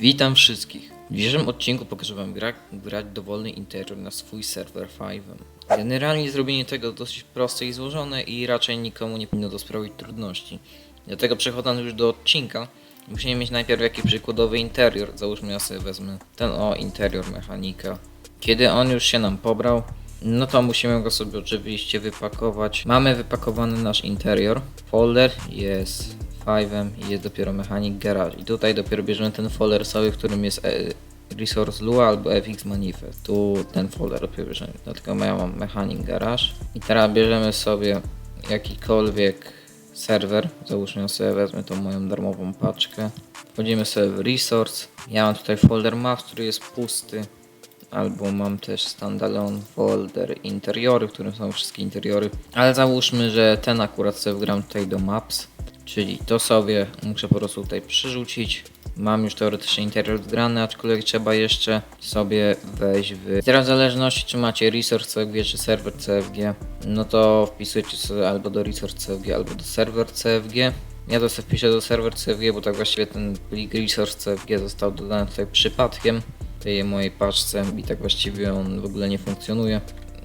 Witam wszystkich. W dzisiejszym odcinku pokażę wam gra, grać dowolny interior na swój serwer 5. Generalnie zrobienie tego dosyć proste i złożone i raczej nikomu nie powinno to sprawić trudności. Dlatego przechodząc już do odcinka, musimy mieć najpierw jakiś przykładowy interior. Załóżmy ja sobie wezmę ten o interior mechanika. Kiedy on już się nam pobrał, no to musimy go sobie oczywiście wypakować. Mamy wypakowany nasz interior. Folder jest 5 i jest dopiero Mechanic Garage. I tutaj dopiero bierzemy ten folder cały, w którym jest e, Resource Lua albo FX Manifest. Tu ten folder dopiero bierzemy. Dlatego ja mam Mechanic Garage. I teraz bierzemy sobie jakikolwiek serwer. Załóżmy sobie wezmę tą moją darmową paczkę. Wchodzimy sobie w Resource. Ja mam tutaj folder Maps, który jest pusty. Albo mam też standalone folder interiory, w którym są wszystkie interiory. Ale załóżmy, że ten akurat sobie wgram tutaj do maps. Czyli to sobie muszę po prostu tutaj przerzucić. Mam już teoretycznie interior wgrany, aczkolwiek trzeba jeszcze sobie wejść w... Teraz w zależności czy macie resource CFG czy serwer CFG, no to wpisujecie sobie albo do resource CFG, albo do serwer CFG. Ja to sobie wpiszę do serwer CFG, bo tak właściwie ten plik resource CFG został dodany tutaj przypadkiem tej mojej paczce i tak właściwie on w ogóle nie funkcjonuje.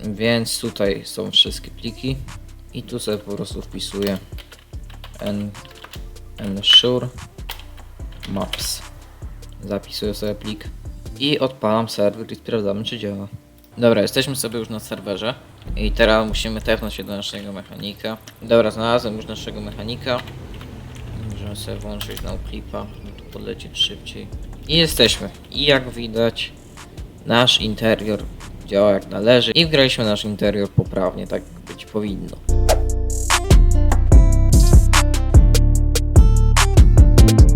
Więc tutaj są wszystkie pliki i tu sobie po prostu wpisuję en, ensure maps. Zapisuję sobie plik i odpalam serwer i sprawdzamy czy działa. Dobra, jesteśmy sobie już na serwerze i teraz musimy tepnąć się do naszego mechanika. Dobra, znalazłem już naszego mechanika. Możemy sobie włączyć na to podlecieć szybciej. I jesteśmy. I jak widać, nasz interior działa jak należy i wgraliśmy nasz interior poprawnie, tak być powinno.